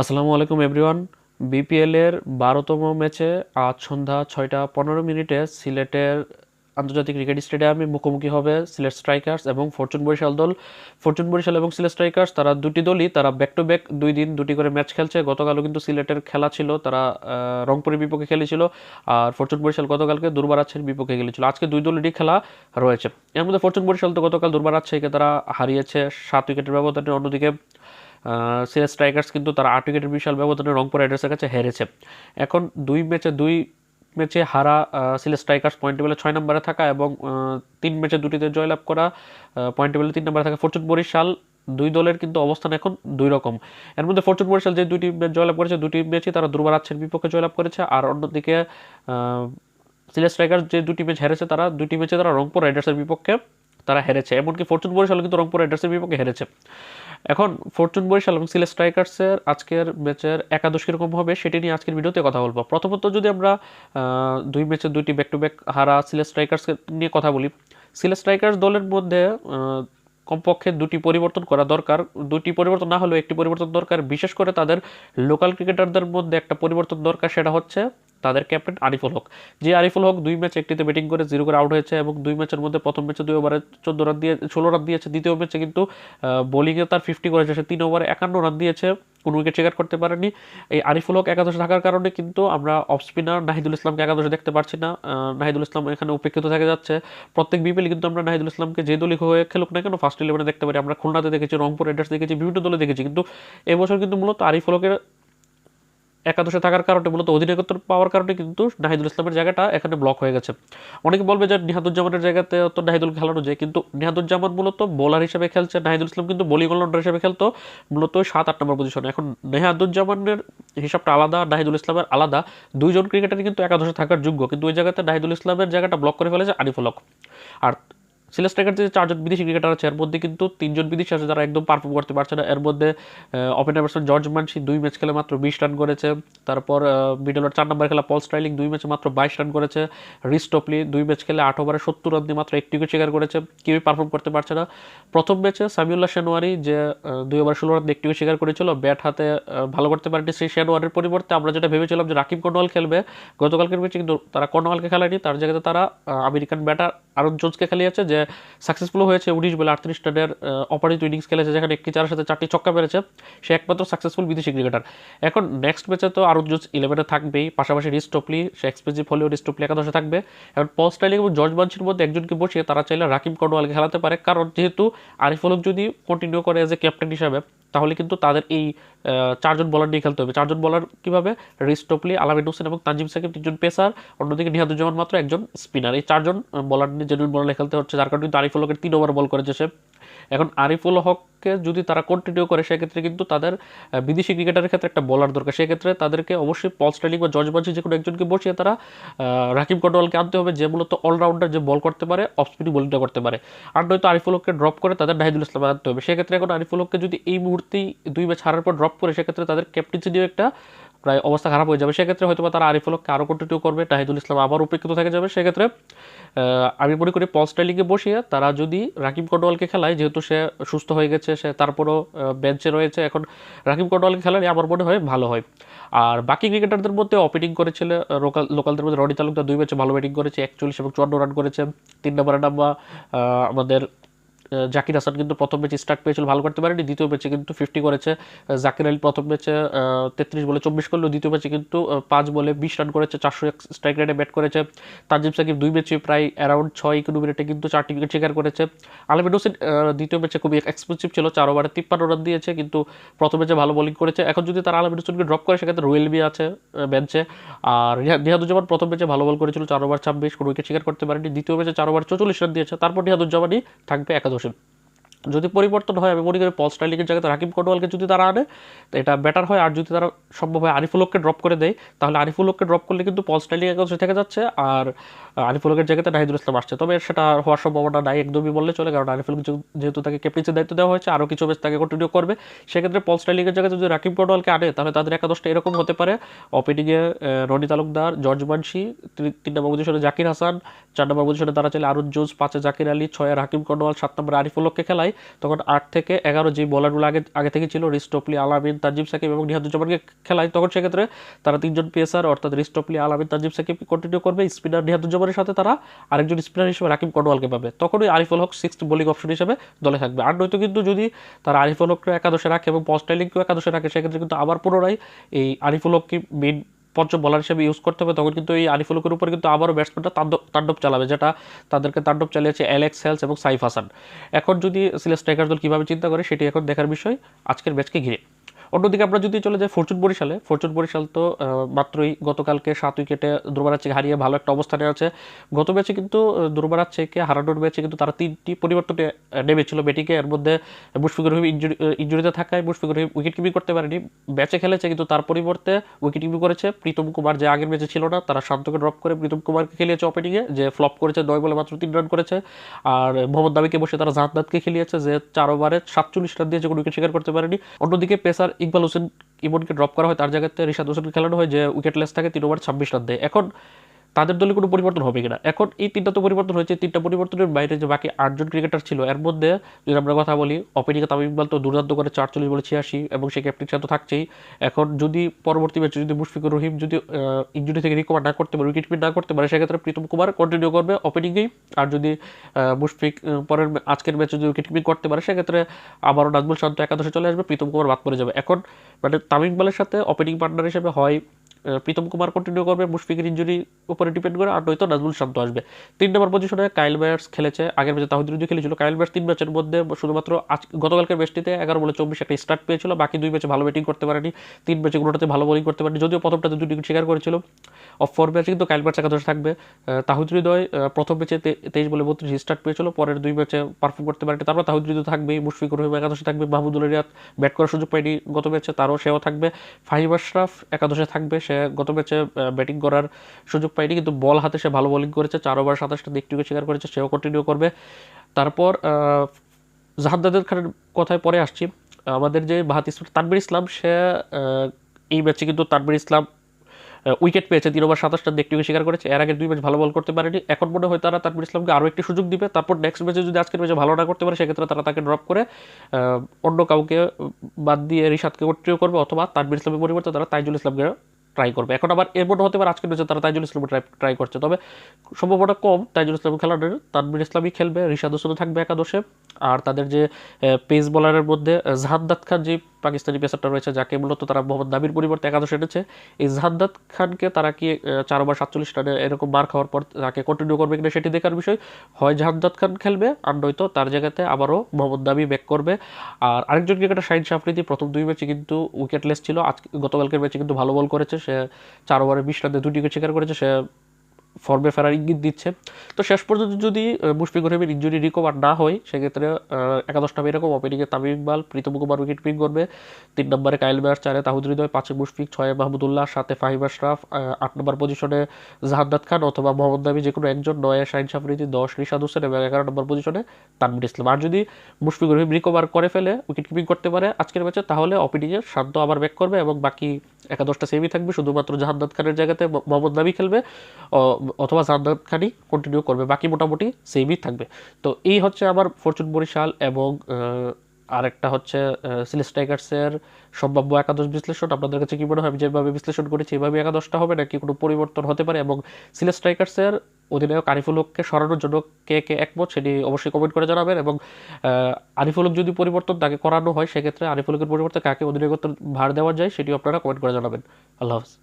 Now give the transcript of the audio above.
আসসালামু আলাইকুম এভরিওয়ান বিপিএলের বারোতম ম্যাচে আজ সন্ধ্যা ছয়টা পনেরো মিনিটে সিলেটের আন্তর্জাতিক ক্রিকেট স্টেডিয়ামে মুখোমুখি হবে সিলেট স্ট্রাইকার্স এবং ফরচুন বরিশাল দল। ফরচুন বরিশাল এবং সিলেট স্ট্রাইকার্স, তারা দুটি দলই, তারা ব্যাক টু ব্যাক দুই দিন দুটি করে ম্যাচ খেলছে। গতকালও কিন্তু সিলেটের খেলা ছিল, তারা রংপুরের বিপক্ষে খেলেছিল আর ফরচুন বরিশাল গতকালকে দুর্বারাচ্ছের বিপক্ষে খেলেছিল। আজকে দুই দলেরই খেলা রয়েছে। এর মধ্যে ফরচুন বরিশাল তো গতকাল দুর্বারাচ্ছেকে তারা হারিয়েছে, সাত উইকেটের ব্যবধানে। অন্যদিকে সিরিয়াস স্ট্রাইকার্স কিন্তু তারা আট উইকেটের বিশাল ব্যবধানে রংপুর রাইডার্সের কাছে হেরেছে। এখন দুই ম্যাচে দুই ম্যাচে হারা সিলেট স্ট্রাইকার্স পয়েন্ট টেবিলে ছয় নম্বরে থাকা এবং তিন ম্যাচে দুটিতে জয়লাভ করা পয়েন্ট টেবিলে তিন নম্বরে থাকা ফরচুন বরিশাল দুই দলের কিন্তু অবস্থান এখন দুই রকম। এর মধ্যে ফরচুন বরিশাল যে দুটি ম্যাচ জয়লাভ করেছে, দুটি ম্যাচই তারা দুর্বার আছের বিপক্ষে জয়লাভ করেছে। আর অন্যদিকে সিলেট স্ট্রাইকার্স যে দুটি ম্যাচ হেরেছে তারা, দুটি ম্যাচে তারা রংপুর রাইডার্সের বিপক্ষে তারা হেরেছে। এমনকি ফরচুন বরিশাল কিন্তু রংপুর রাইডার্সের বিপক্ষে হেরেছে। এখন ফরচুন বরিশাল এবং সিলেট স্ট্রাইকার্সের আজকের ম্যাচের একাদশ কীরকম হবে সেটি নিয়ে আজকের ভিডিওতে কথা বলব। প্রথমত যদি আমরা দুই ম্যাচের দুইটি ব্যাক টু ব্যাক হারা সিলেট স্ট্রাইকার্স নিয়ে কথা বলি, সিলেট স্ট্রাইকার্স দলের মধ্যে কমপক্ষে দুটি পরিবর্তন করা দরকার। দুটি পরিবর্তন না হলেও একটি পরিবর্তন দরকার। বিশেষ করে তাদের লোকাল ক্রিকেটারদের মধ্যে একটা পরিবর্তন দরকার, সেটা হচ্ছে তাদের ক্যাপ্টেন আরিফুল হক। যে আরিফুল হক দুই ম্যাচ একটিতে ব্যাটিং করে জিরো করে আউট হয়েছে এবং দুই ম্যাচের মধ্যে প্রথম ম্যাচে দুই ওভারে চোদ্দ রান দিয়ে, ষোলো রান দিয়েছে। দ্বিতীয় ম্যাচে কিন্তু বোলিংয়ে তার ফিফটি করেছে সে তিন ওভারে একান্ন রান দিয়েছে। কোনো উইকেট শিকার করতে পারেনি। এই আরিফুল হক একাদশে থাকার কারণে কিন্তু আমরা অফ স্পিনার নাহিদুল ইসলামকে একাদশে দেখতে পারছি না। নাহিদুল ইসলাম এখানে উপেক্ষিত থেকে যাচ্ছে। প্রত্যেক বিপিএলে কিন্তু আমরা নাহিদুল ইসলামকে যে দলই হয়ে খেলুক না কেন ফার্স্ট ইলেভেনে দেখতে পারি। আমরা খুলনাতে দেখেছি, রংপুর রাইডার্স দেখেছি, বিভিন্ন দলে দেখেছি। কিন্তু এবছর কিন্তু মূলত আরিফুল হকের একাদশে থাকার কারণে, মূলত অধিনায়কত্ব পাওয়ার কারণে কিন্তু নাহিদুল ইসলামের জায়গাটা এখানে ব্লক হয়ে গেছে। অনেকে বলবে যে নিহাদুজ্জামানের জায়গাতে তো নাহিদুল খেলানো যায়, কিন্তু নিহাদুজ্জামান মূলত বোলার হিসেবে খেলছে, নাহিদুল ইসলাম কিন্তু বোলিং অলরাউন্ডার হিসেবে খেলতো, মূলত সাত, আট নম্বর পজিশনে এখন নেহাদুজ্জামানের হিসাবটা আলাদা, নাহিদুল ইসলামের আলাদা। দুইজন ক্রিকেটারই কিন্তু একাদশে থাকার যোগ্য, কিন্তু ওই জায়গাতে নাহিদুল ইসলামের জায়গাটা ব্লক করে ফেলেছে আরিফুল হক। আর স্ট্রাইকার যে চারজন বিদেশি ক্রিকেটার আছে, এর মধ্যে কিন্তু তিনজন বিদেশি আছে যারা একদম পারফর্ম করতে পারছে না। এর মধ্যে ওপেনার ব্যাটসম্যান জর্জ মানসি দুই ম্যাচ খেলে মাত্র বিশ রান করেছে। তারপর মিডল চার নম্বর খেলা পল স্ট্রাইলিং, দুই ম্যাচে মাত্র বাইশ রান করেছে রিস্টপলি। দুই ম্যাচ খেলে আট ওভারে সত্তর রান দিয়ে মাত্র একটি উইকেট শিকার করেছে। কেউই পারফর্ম করতে পারছে না। প্রথম ম্যাচে সামিউল্লাহ শেনওয়ারি যে দুই ওভার ষোলো রান একটি উইকেট শিকার করেছিল, ব্যাট হাতে ভালো করতে পারেনি সেই শেনওয়ারের পরিবর্তে। আমরা যেটা ভেবেছিলাম যে রাকিব কর্নওয়াল খেলবে, গতকালকের ম্যাচে কিন্তু তারা কর্নওয়ালকে খেলায়নি তার জায়গাতে তারা আমেরিকান ব্যাটার আরন জোন্সকে খেলিয়েছে, যে সাকসেসফুল হয়েছে। উনিশ বলে আটত্রিশ রানের অপারেটিভ ইনিংস খেলেছে, যেখানে একটি চারের সাথে চারটি ছক্কা মেরেছে। সে একমাত্র সাকসেসফুল বিদেশি ক্রিকেটার এখন নেক্সট ম্যাচে তো আরন জোন্স ইলেভেনে থাকবেই, পাশাপাশি রিস টপলি সে এক্সপেন্সিভ হলেও রিস টপলি একাদশে থাকবে। এখন পল স্টাইলিং এবং জর্জ বাঞ্চির মধ্যে একজনকে বসিয়ে তারা চাইলে রাকিব কর্নওয়ালকে খেলাতে পারে। কারণ যেহেতু আরিফুল হক যদি কন্টিনিউ করে এজ এ ক্যাপ্টেন হিসাবে, তাহলে কিন্তু তাদের এই চারজন বলার নিয়ে খেলতে হবে। চারজন বলার কীভাবে? রিস টপলি আলামিন হোসেন এবং তানজিম সাকিব তিনজন পেসার অন্যদিকে নিহাদুজ্জামান মাত্র একজন স্পিনার এই চারজন বলার নিয়ে জেনুইন বলার খেলতে হচ্ছে। যার কারণে কিন্তু আরিফুল হকের তিন ওভার বল করেছে সে। এখন আরিফুল হককে যদি তারা কন্টিনিউ করে, সেক্ষেত্রে কিন্তু তাদের বিদেশি ক্রিকেটারের ক্ষেত্রে একটা বলার দরকার। সেক্ষেত্রে তাদেরকে অবশ্যই পল স্টাইলিং বা জর্জ বাঞ্চি যে কোনো একজনকে বসিয়ে তারা রাকিব কটওয়ালকে আনতে হবে, যে মূলত অলরাউন্ডার যে বল করতে পারে অফ স্পিনিং বোলিংটা করতে পারে। আর নয়তো আরিফুল হককে ড্রপ করে তাদের নাহিদুল ইসলাম আনতে হবে। সেক্ষেত্রে এখন আরিফুল হককে যদি এই মুহূর্তেই দুই ম্যাচ হারার পর ড্রপ করে, সেক্ষেত্রে তাদের ক্যাপ্টেন্সি দিয়েও একটা প্রায় অবস্থা খারাপ হয়ে যাবে। সেক্ষেত্রে হয়তো তারা আরিফুল হককে আরও কন্টিনিউ করবে, তাহিদুল ইসলাম আবার উপেক্ষিত থেকে যাবে। সেক্ষেত্রে আমি মনে করি পল স্টাইলিংয়ে বসিয়ে তারা যদি রাকিব কটওয়ালকে খেলায়, যেহেতু সে সুস্থ হয়ে গেছে, সে তারপরও বেঞ্চে রয়েছে, এখন রাকিব কটওয়ালকে খেলালে আমার মনে হয় ভালো হয়। আর বাকি ক্রিকেটারদের মধ্যে অপেনিং করেছিল লোকাল লোকালদের মধ্যে রনি তালুকদার দুই ম্যাচে ভালো ব্যাটিং করেছে, একচল্লিশ এবং চুয়ান্ন রান করেছে। তিন নম্বরে নাম্বার আমাদের জাকির হাসান কিন্তু প্রথম ম্যাচে স্টার্ট পেয়েছিল, ভালো করতে পারেনি। দ্বিতীয় ম্যাচে কিন্তু ফিফটি করেছে জাকির আলী প্রথম ম্যাচে তেত্রিশ বলে চব্বিশ করল। দ্বিতীয় ম্যাচে কিন্তু পাঁচ বলে বিশ রান করেছে, চারশো এক স্ট্রাইক রেটে ব্যাট করেছে। তাজিম সাকিব দুই ম্যাচে প্রায় অ্যারাউন্ড ছয় ইকোনো মিনিটে কিন্তু চারটি উইকেট শিকার করেছে। আলমিন হোসেন দ্বিতীয় ম্যাচে খুবই এক্সপেন্সিভ ছিল, চার ওভারে তিপ্পান্ন রান দিয়েছে, কিন্তু প্রথম ম্যাচে ভালো বোলিং করেছে। এখন যদি তারা আলমিন হোসেনকে ড্রপ করে, সেক্ষেত্রে রুয়েলবি আছে বেঞ্চে আর নিহা- নিহাদুজ্জামান প্রথম ম্যাচে ভালো বল করেছিল, চার ওভার ছাব্বিশ, কোনো উইকেট শিকার করতে পারেনি। দ্বিতীয় ম্যাচে চার ওভার চৌচল্লিশ রান দিয়েছে, তারপর নিহাদুজ্জামানই থাকবে একাদশে 都是 যদি পরিবর্তন হয় আমি মনে করি পল স্টাইলিংয়ের জায়গাতে রাকিব কটওয়ালকে যদি তারা আনে তো এটা বেটার হয়। আর যদি তারা সম্ভব হয় আরিফুল হককে ড্রপ করে দেয় তাহলে আরিফুল হককে ড্রপ করলে কিন্তু পল স্টাইলিং একাদশে থেকে যাচ্ছে আর আহ, আরিফুল হকের জায়গাতে নাহিদুল ইসলাম আসছে। তবে সেটা হওয়ার সম্ভাবনা নাই একদমই বললে চলে কারণ আরিফুল যেহেতু- তাকে ক্যাপ্টেন্সির দায়িত্ব দেওয়া হয়েছে আরও কিছু ম্যাচ তাকে কন্টিনিউ করবে। সেক্ষেত্রে পল স্টাইলিংয়ের জায়গায় যদি রাকিব কটওয়ালকে আনে তাহলে তাদের একাদশটা এরকম হতে পারে। ওপেনিংয়ে রনি তালুকদার জর্জ মানসি তিন- নম্বর পজিশনে জাকির হাসান চার নম্বর পজিশনে তারা চাইলে আরুন জোস পাঁচে জাকির আলী ছয়ে হাকিম কর্নওয়াল সাত নম্বরে আরিফুল হককে খেলায়। খেলায় তখন আট থেকে এগারো যে বলারগুলো আগে আগে থেকে ছিল রিস্টপলি আলামিন তাজিম সাকিব এবং নিহাদুজ্জামানকে খেলায় তখন সেক্ষেত্রে তারা তিনজন পেসার, অর্থাৎ রিস্টপলি আলামিন তাজিম সাকিব কন্টিনিউ করবে। স্পিনার নিহাদুজ্জামানের সাথে তারা আরেকজন স্পিনার হিসেবে রাকিব কটওয়ালকে পাবে। তখন ওই Ariful Haque sixth bowling option হিসেবে দলে থাকবে। আর নয়তো কিন্তু যদি তারা আরিফুল হককে একাদশে রাখে এবং পস্টাইলিংকেও একাদশে রাখে, সেক্ষেত্রে কিন্তু আবার পুনরায় এই আরিফুল হককে মেন পঞ্চম বলার হিসেবে ইউজ করতে হবে, তখন কিন্তু এই আরিফুল হকের উপর কিন্তু আবারও ব্যাটসম্যানটা তাণ্ডব তাণ্ডব চালাবে, যেটা তাদেরকে তাণ্ডব চালিয়েছে অ্যালেক্স হেলস এবং সাইফ হাসান এখন যদি সিলেট স্ট্রাইকার দল কীভাবে চিন্তা করে, সেটি এখন দেখার বিষয়। আজকের ম্যাচকে ঘিরে। অন্যদিকে আমরা যদি চলে যাই ফরচুন বরিশালে, ফরচুন বরিশাল তো মাত্রই গতকালকে সাত উইকেটে দুর্বারাচ্ছিকে হারিয়ে ভালো একটা অবস্থানে আছে। গত ম্যাচে কিন্তু দুর্বারাচ্ছিকে হারানোর ম্যাচে কিন্তু তারা তিনটি পরিবর্তনে নেমেছিল ব্যাটিংয়ে। এর মধ্যে মুশফিকুর রহিম ইঞ্জুরি ইঞ্জুরিতে থাকায় মুশফিকুর রহিম উইকেট কিপিং করতে পারেনি। ম্যাচে খেলেছে কিন্তু তার পরিবর্তে উইকেট কিপিং করেছে। প্রীতম কুমার যে আগের ম্যাচে ছিল না, তারা শান্তকে ড্রপ করে প্রীতম কুমারকে খেলিয়েছে ওপেনিংয়ে যে ফ্লপ করেছে নয় বলে মাত্র তিন রান করেছে। আর মোহাম্মদ নাবিকে বসে তারা জাহান্নাতকে খেলিয়েছে, যে চার ওভারে সাতচল্লিশ রান দিয়ে যে কোনো উইকেট শিকার করতে পারেনি। অন্যদিকে পেসার ইকবাল হোসেন ইমনকে ড্রপ করা হয়, তার জায়গাতে রিশাদ হোসেনকে খেলানো হয় যে উইকেটলেস থাকে তিন ওভার ছাব্বিশ রান দেয়। এখন তাদের দলে কোনো পরিবর্তন হবে কিনা? এখন এই তিনটা তো পরিবর্তন হয়েছে, তিনটা পরিবর্তনের বাইরে যে বাকি আটজন ক্রিকেটার ছিল, এর মধ্যে যদি আমরা কথা বলি ওপেনিংয়ে তামিম ইকবাল তো দুর্দান্ত করে চারচল্লিশ বলে ছিয়াশি এবং সে ক্যাপ্টেন তো থাকছেই। এখন যদি পরবর্তী ম্যাচে যদি মুশফিকুর রহিম যদি ইঞ্জুরি থেকে রিকভার না করতে পারে উইকেট কিপিং না করতে পারে, সেক্ষেত্রে প্রীতম কুমার কন্টিনিউ করবে ওপেনিংয়েই আর যদি মুশফিক পরের আজকের ম্যাচে যদি উইকেট কিপিং করতে পারে, সেক্ষেত্রে আবারও নাজমুল শান্ত একাদশে চলে আসবে, প্রীতম কুমার বাদ পড়ে যাবে। এখন মানে তামিম ইকবালের সাথে ওপেনিং পার্টনার হিসেবে হয় প্রীতম কুমার কন্টিনিউ করবে মুশফিকের ইঞ্জুরি উপরে ডিপেন্ড করে আর নয়তো নাজমুল শান্ত আসবে। তিন নম্বর পজিশনে কাইল ব্যাটস খেলেছে আগের ম্যাচে তাহিদুদ্দিন খেলেছিল। কাইল ব্যাটস তিন ম্যাচের মধ্যে শুধুমাত্র আজ গতকালকের ম্যাচটিতে এগারো বলে চব্বিশ একটা স্টার্ট পেয়েছিল বাকি দুই ম্যাচে ভালো ব্যাটিং করতে পারেনি। তিন ম্যাচে কোনোটাতে ভালো বোলিং করতে পারেনি যদিও প্রথমটাতে দুটি উইকেট শিকার করেছিল। অফ ফোর ম্যাচে কিন্তু কাইল ব্যাটস একাদশে থাকবে। তাহিদ হৃদয় আহ, প্রথম ম্যাচে তেইশ বলে বত্রিশ স্টার্ট পেয়েছিল পরের দুই ম্যাচে পারফর্ম করতে পারেনি। তারপর তাহিদ হৃদয় থাকবে মুশফিক রহিম একাদশে থাকবে মাহমুদুল রিয়াদ ব্যাট করার সুযোগ পায়নি গত ম্যাচে তারও সেও থাকবে। ফাহিম আশরাফ একাদশে থাকবে সে গত ম্যাচে ব্যাটিং করার সুযোগ পায়নি কিন্তু বল হাতে সে ভালো বোলিং করেছে চার ওভার সাতাশটা দিক উইকেট শিকার করেছে সেও কন্টিনিউ করবে। তারপর আহ, জাহাদ্দাদের খানের কথায় পরে আসছি। আমাদের যে বাহাত তানবির ইসলাম সে এই ম্যাচে কিন্তু তানবির ইসলাম উইকেট পেয়েছে তিন ওভার সাতাশটা দেখতে শিকার করেছে। এর আগে দুই ম্যাচ ভালো বল করতে পারেনি। এখন মনে হয় তারা তানবির ইসলামকে আরও একটি সুযোগ দিবে। তারপর নেক্সট ম্যাচে যদি আজকের ম্যাচে ভালো না করতে পারে সেক্ষেত্রে তারা তাকে ড্রপ করে অন্য কাউকে বাদ দিয়ে রিশাদকে কন্টিনিউ করবে অথবা তানবির ইসলামের পরিবর্তে তারা তাইজুল ইসলামকে ট্রাই করবে। এখন আবার এর মধ্যে হতে পারে আজকে ম্যাচে তারা তাইজুল ইসলাম ট্রাই করছে। তবে সম্ভাবনা কম, তাইজুল ইসলাম খেলানোর তানবির ইসলামই খেলবে, রিশাদ হোসেনও থাকবে একাদশে। আর তাদের যে পেস বলারের মধ্যে জাহাদ্দাত খান যে পাকিস্তানি পেসারটা রয়েছে যাকে মূলত তারা মোহাম্মদ নাবির পরিবর্তে একাদশে এনেছে। এই জাহাদ্দাত খানকে তারা কি চার ওভার সাতচল্লিশ রানে এরকম মার খাওয়ার পর তাকে কন্টিনিউ করবে কিনা সেটি দেখার বিষয়। হয় জাহাদ্দাত খান খেলবে আর নয়তো তার জায়গাতে আবারও মোহাম্মদ নাবি ব্যাক করবে। আর আরেকজন ক্রিকেটার শাহিন শাফরিদি, প্রথম দুই ম্যাচে কিন্তু উইকেটলেস ছিল। আজ গতকালকের ম্যাচে কিন্তু ভালো বল করেছে। সে চার ওভারে বিশ রানে দুটি উইকেট শিকার করেছে। সে ফর্মে ফেরার ইঙ্গিত দিচ্ছে। তো শেষ পর্যন্ত যদি মুশফিকুর রহিমের ইঞ্জুরি রিকভার না হয় সেক্ষেত্রে আহ, একাদশটা এরকম ওপেনিংয়ে তামিম ইকবাল প্রীতম কুমার উইকেট পিং করবে। তিন নম্বরে কাইল ব্যাট চারে তাহুদ হৃদয় পাঁচে মুশফিক ছয়ে মাহমুদুল্লাহ সাতে ফাহিম আশরাফ আট নম্বর পজিশনে জাহান্নাত খান অথবা মোহাম্মদ নাবি যে কোনো একজন নয় শাহিন শাফরিদি দশ রিশাদ হোসেন এবং এগারো নম্বর পজিশনে তানবির ইসলাম। আর যদি মুশফিকুর রহিম রিকভার করে ফেলে উইকেট কিপিং করতে পারে আজকের ম্যাচে তাহলে ওপেনিংয়ে শান্ত আবার ব্যাক করবে এবং বাকি একাদশটা সেমি থাকবে। শুধুমাত্র জাহান্নাত খানের জায়গাতে মোহাম্মদ নাবি খেলবে। অথবা জাহান্নাত খানই কন্টিনিউ করবে, বাকি মোটামুটি সেমই থাকবে। তো এই হচ্ছে আমার ফরচুন বরিশাল এবং আরেকটা হচ্ছে সিলেট স্ট্রাইকার্সের সম্ভাব্য একাদশ বিশ্লেষণ। আপনাদের কাছে কি মনে হয় আমি যেভাবে বিশ্লেষণ করেছি, এভাবে একাদশটা হবে নাকি কোনো পরিবর্তন হতে পারে? এবং সিলেট স্ট্রাইকার্সের অধিনায়ক আরিফুল হককে সরানোর জন্য কে কে একমত সেটি অবশ্যই কমেন্ট করে জানাবেন এবং আরিফুল হক যদি পরিবর্তন তাকে করানো হয়, সেক্ষেত্রে আরিফুল হকের পরিবর্তে কাকে অধিনায়কত্ব ভার দেওয়া যায় সেটিও আপনারা কমেন্ট করে জানাবেন। আল্লাহ হাফিজ।